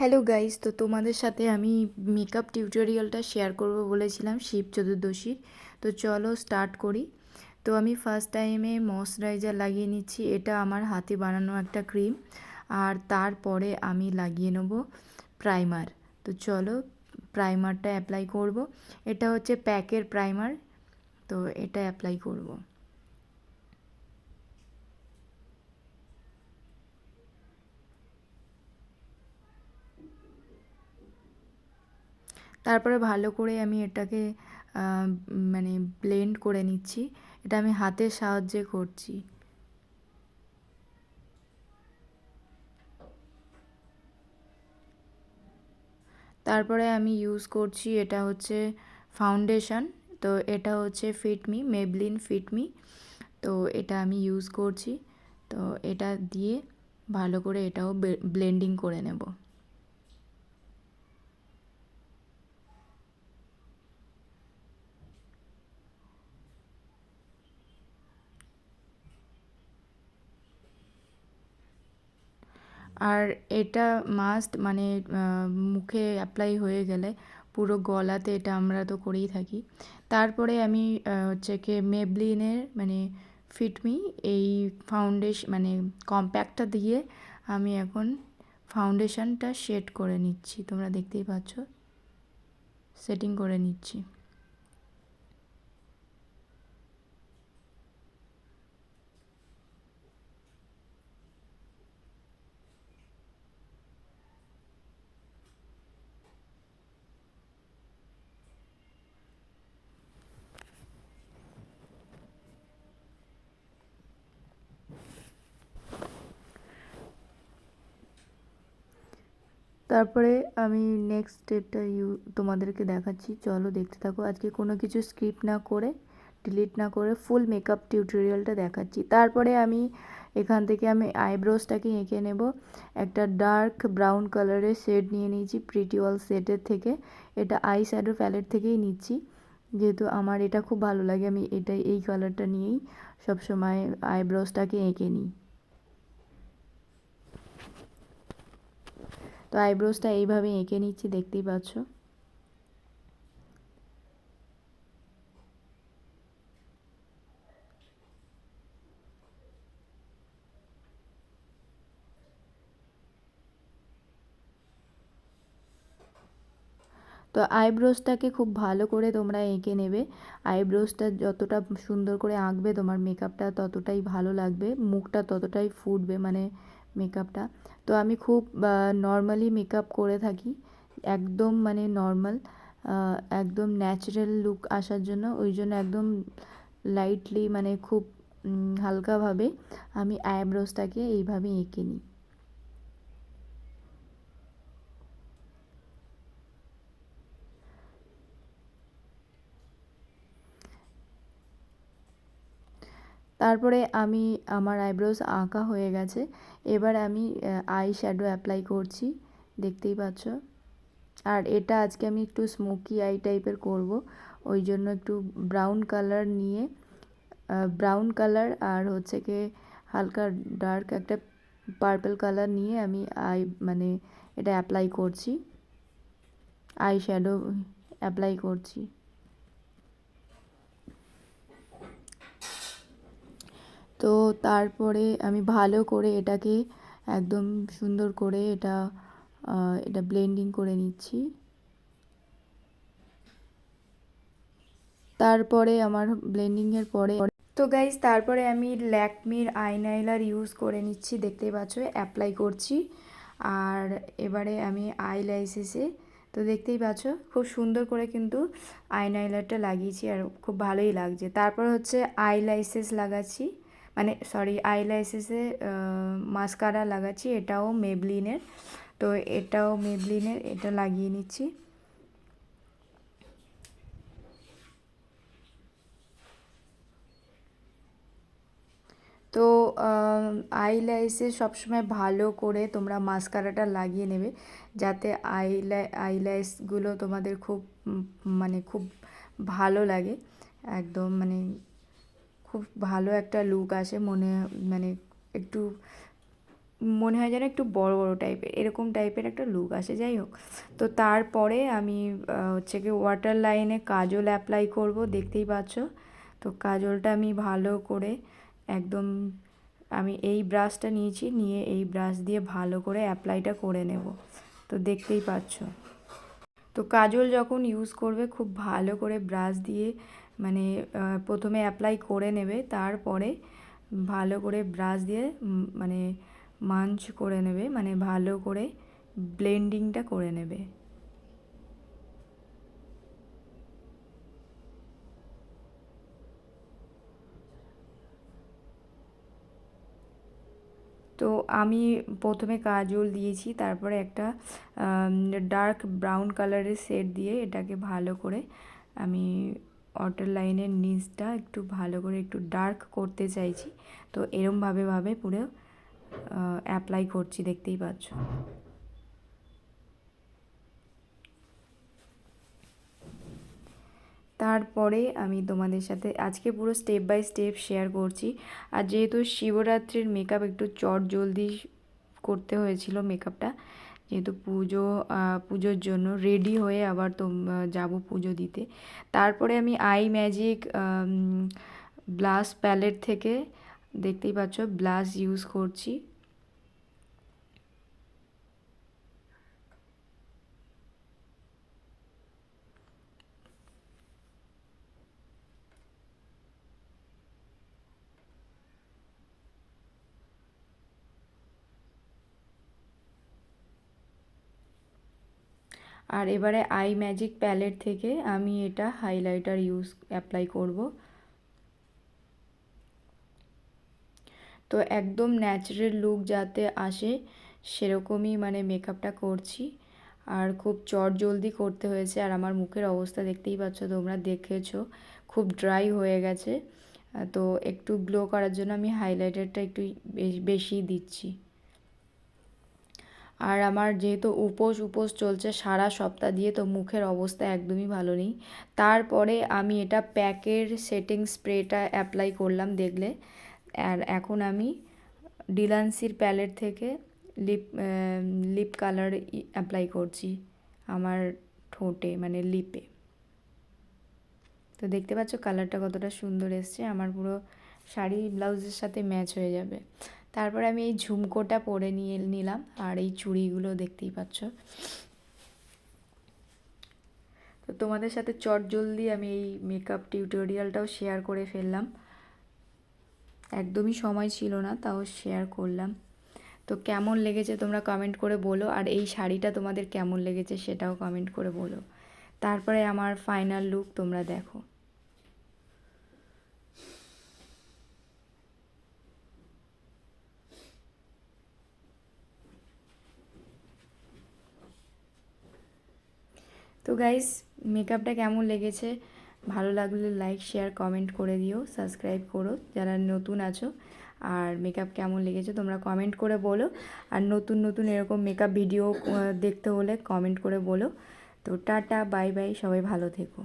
Hello guys তো তোমাদের সাথে আমি মেকআপ টিউটোরিয়ালটা শেয়ার করব বলেছিলাম শিব চতুর্দশীর তো চলো স্টার্ট করি। তো আমি ফার্স্ট টাইমে ময়শ্চারাইজার লাগিয়ে নিচ্ছি। এটা আমার হাতে বানানো একটা ক্রিম আর তারপরে আমি লাগিয়ে নেব প্রাইমার তো চলো প্রাইমারটা অ্যাপ্লাই করব। এটা হচ্ছে প্যাকের প্রাইমার তো এটা অ্যাপ্লাই করব। তারপরে ভালো করে আমি এটাকে মানে ব্লেন্ড করে নিচ্ছি। এটা আমি হাতের সাহায্যে করছি। তারপরে আমি ইউজ করছি এটা হচ্ছে ফাউন্ডেশন তো এটা হচ্ছে ফিটমি মেবলিন ফিটমি তো এটা আমি ইউজ করছি। তো এটা দিয়ে ভালো করে এটাও ব্লেন্ডিং করে নেব। আর এটা মাস্ট মানে মুখে অ্যাপ্লাই হয়ে গেলে পুরো গলাতে এটা আমরা তো করেই থাকি। তারপরে আমি হচ্ছে কি মেবলিনের মানে ফিটমি এই ফাউন্ডেশন মানে কম্প্যাক্টটা দিয়ে আমি এখন ফাউন্ডেশনটা শেড করে নিচ্ছি। তোমরা দেখতেই পাচ্ছ। সেটিং করে নিচ্ছি। তারপরে আমি নেক্সট স্টেপটা ইউ তোমাদেরকে দেখাচ্ছি। চলো দেখতে থাকো। আজকে কোনো কিছু স্ক্রিপ্ট না করে ডিলিট না করে ফুল মেকআপ টিউটোরিয়ালটা দেখাচ্ছি। তারপরে আমি এখান থেকে আমি আইব্রোসটাকে এঁকে নেব। একটা ডার্ক ব্রাউন কালারের শেড নিয়ে নিয়েছি প্রিটিওয়াল সেটের থেকে। এটা আই শ্যাডো প্যালেট থেকেই নিচ্ছি। যেহেতু আমার এটা খুব ভালো লাগে, আমি এটাই, এই কালারটা নিয়েই সবসময় আইব্রোসটাকে এঁকে নিই। তো আইব্রোসটা এইভাবে এঁকে নিচ্ছি, দেখতেই পাচ্ছ। তো আইব্রোসটাকে খুব ভালো করে তোমরা এঁকে নেবে। আইব্রোসটা যতটা সুন্দর করে আঁকবে, তোমার মেকআপটা ততটাই ভালো লাগবে, মুখটা ততটাই ফুটবে মানে মেকআপটা তো আমি খুব নর্মালি মেকআপ করে থাকি। একদম মানে নর্মাল একদম ন্যাচারাল লুক আসার জন্য। ওই জন্য একদম লাইটলি মানে খুব হালকাভাবে আমি আইব্রোসটাকে এইভাবে এঁকে নিই। তারপরে আমি আমার আইব্রোস আঁকা হয়ে গেছে। এবার আমি আই শ্যাডো অ্যাপ্লাই করছি, দেখতেই পাচ্ছ। আর এটা আজকে আমি একটু স্মোকি আই টাইপের করব। ওই জন্য একটু ব্রাউন কালার নিয়ে ব্রাউন কালার আর হচ্ছে কি হালকা ডার্ক একটা পার্পল কালার নিয়ে আমি আই মানে এটা অ্যাপ্লাই করছি। আই শ্যাডো অ্যাপ্লাই করছি। তো তারপরে আমি ভালো করে এটাকে একদম সুন্দর করে এটা এটা ব্লেন্ডিং করে নিচ্ছি। তারপরে আমার ব্লেন্ডিংয়ের পরে তো গাইজ তারপরে আমি ল্যাকমির আইনাইলার ইউজ করে নিচ্ছি, দেখতেই পাচ্ছ অ্যাপ্লাই করছি। আর এবারে আমি আইলাইসিসে তো দেখতেই পাচ্ছ, খুব সুন্দর করে কিন্তু আইনাইলারটা লাগিয়েছি আর খুব ভালোই লাগছে। তারপর হচ্ছে আইলাইসিস লাগাচ্ছি। মানে সরি আইলাইসিসে মাস্কারা লাগাচ্ছি, এটাও মেবলিনের তো এটাও মেবলিনের এটা লাগিয়ে নিচ্ছি। তো আইলাইসে সবসময় ভালো করে তোমরা মাস্কারাটা লাগিয়ে নেবে, যাতে আইলাই আইলাইসগুলো তোমাদের খুব মানে খুব ভালো লাগে। একদম মানে খুব ভালো একটা লুক আসে মনে মানে একটু, মনে হয় যেন একটু বড় বড় টাইপের এরকম টাইপের একটা লুক আসে, যাই হোক। তো তারপরে আমি হচ্ছে কি ওয়াটার লাইনে কাজল অ্যাপ্লাই করব, দেখতেই পাচ্ছ। তো কাজলটা আমি ভালো করে একদম, আমি এই ব্রাশটা নিয়েছি, নিয়ে এই ব্রাশ দিয়ে ভালো করে অ্যাপ্লাইটা করে নেব। তো দেখতেই পাচ্ছ। তো কাজল যখন ইউজ করবে, খুব ভালো করে ব্রাশ দিয়ে মানে প্রথমে অ্যাপ্লাই করে নেবে, তারপরে ভালো করে ব্রাশ দিয়ে মানে মাঞ্চ করে নেবে মানে ভালো করে ব্লেন্ডিংটা করে নেবে। তো আমি প্রথমে কাজল দিয়েছি, তারপরে একটা ডার্ক ব্রাউন কালারের সেট দিয়ে এটাকে ভালো করে আমি ওয়াটার লাইনের নিচটা একটু ভালো করে একটু ডার্ক করতে চাইছি। তো এরমভাবে ভাবে পুরো অ্যাপ্লাই করছি, দেখতেই পাচ্ছ। তারপরে আমি তোমাদের সাথে আজকে পুরো স্টেপ বাই স্টেপ শেয়ার করছি। আর যেহেতু শিবরাত্রির মেকআপ একটু চট জলদি করতে হয়েছিল মেকআপটা যেহেতু পুজো পুজোর জন্য রেডি হয়ে আবার তো যাব পুজো দিতে। তারপরে আমি আই ম্যাজিক ব্লাস প্যালেট থেকে দেখতেই পাচ্ছ ব্লাস ইউজ করছি। আর এবারে আই ম্যাজিক প্যালেট থেকে আমি এটা হাইলাইটার ইউজ অ্যাপ্লাই করব। তো একদম ন্যাচারাল লুক যাতে আসে, সেরকমই মানে মেকআপটা করছি। আর খুব চট জলদি করতে হয়েছে, আর আমার মুখের অবস্থা দেখতেই পাচ্ছ, তোমরা দেখেছ, খুব ড্রাই হয়ে গেছে। তো একটু গ্লো করার জন্য আমি হাইলাইটারটা একটু বেশি দিচ্ছি। আর আমার যেহেতু উপোস উপোস চলছে সারা সপ্তাহ দিয়ে, তো মুখের অবস্থা একদমই ভালো নেই। তারপরে আমি এটা প্যাকের সেটিং স্প্রেটা অ্যাপ্লাই করলাম দেখলে। আর এখন আমি ডিলান্সির প্যালেট থেকে লিপ লিপ কালার অ্যাপ্লাই করছি আমার ঠোঁটে মানে লিপে। তো দেখতে পাচ্ছ কালারটা কতটা সুন্দর এসছে, আমার পুরো শাড়ি ব্লাউজের সাথে ম্যাচ হয়ে যাবে। তারপর আমি এই ঝুমকোটা পরে নিয়ে নিলাম আর এই চুড়িগুলো দেখতেই পাচ্ছ। তো তোমাদের সাথে চট জলদি আমি এই মেকআপ টিউটোরিয়ালটাও শেয়ার করে ফেললাম। একদমই সময় ছিল না, তাও শেয়ার করলাম। তো কেমন লেগেছে তোমরা কমেন্ট করে বলো, আর এই শাড়িটা তোমাদের কেমন লেগেছে সেটাও কমেন্ট করে বলো। তারপরে আমার ফাইনাল লুক তোমরা দেখো। তো গাইস মেকআপটা কেমন লেগেছে? ভালো লাগলে লাইক শেয়ার কমেন্ট করে দিও সাবস্ক্রাইব করো যারা নতুন আছো। আর মেকআপ কেমন লেগেছে তোমরা কমেন্ট করে বলো। আর নতুন নতুন এরকম মেকআপ ভিডিও দেখতে হলে কমেন্ট করে বলো। তো টাটা বাই বাই সবাই ভালো থেকো।